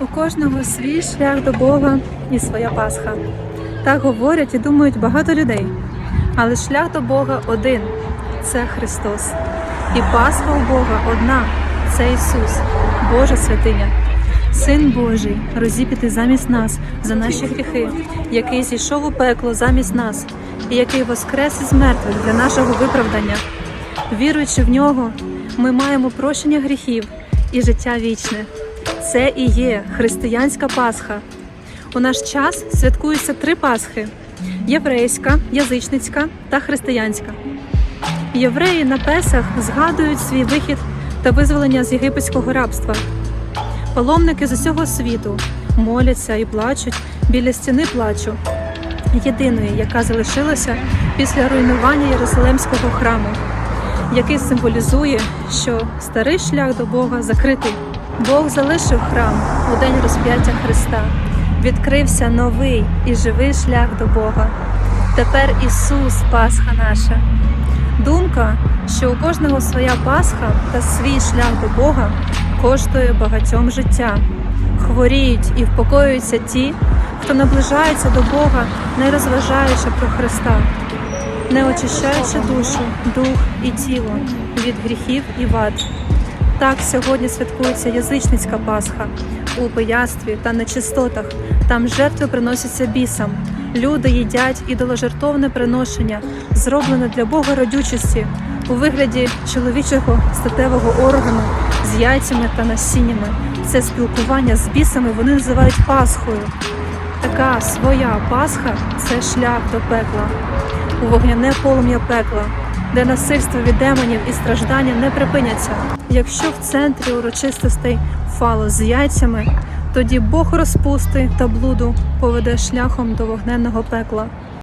У кожного свій шлях до Бога і своя Пасха. Так говорять і думають багато людей. Але шлях до Бога один це Христос. І Пасха у Бога одна це Ісус, Божа святиня. Син Божий, розіп'ятий замість нас за наші гріхи, який зійшов у пекло замість нас, і який воскрес із мертвих для нашого виправдання. Віруючи в нього, ми маємо прощення гріхів і життя вічне. Це і є християнська Пасха. У наш час святкуються три Пасхи: єврейська, язичницька та християнська. Євреї на Песах згадують свій вихід та визволення з єгипетського рабства. Паломники з усього світу моляться і плачуть біля стіни плачу, єдиної, яка залишилася після руйнування Єрусалимського храму, який символізує, що старий шлях до Бога закритий. Бог залишив храм у день розп'яття Христа. Відкрився новий і живий шлях до Бога. Тепер Ісус, Пасха наша. Думка, що у кожного своя Пасха та свій шлях до Бога коштує багатьом життя. Хворіють і впокоюються ті, хто наближається до Бога, не розважаючи про Христа, не очищаючи душу, дух і тіло від гріхів і вад. Так сьогодні святкується язичницька Пасха у пиястві та нечистотах. Там жертви приносяться бісам. Люди їдять ідоложертовне приношення, зроблене для Бога родючості у вигляді чоловічого статевого органу з яйцями та насіннями. Це спілкування з бісами вони називають Пасхою. Така своя Пасха це шлях до пекла, у вогняне полум'я пекла, де насильство від демонів і страждання не припиняться. Якщо в центрі урочистостей фало з яйцями, тоді Бог розпусти та блуду поведе шляхом до вогненного пекла.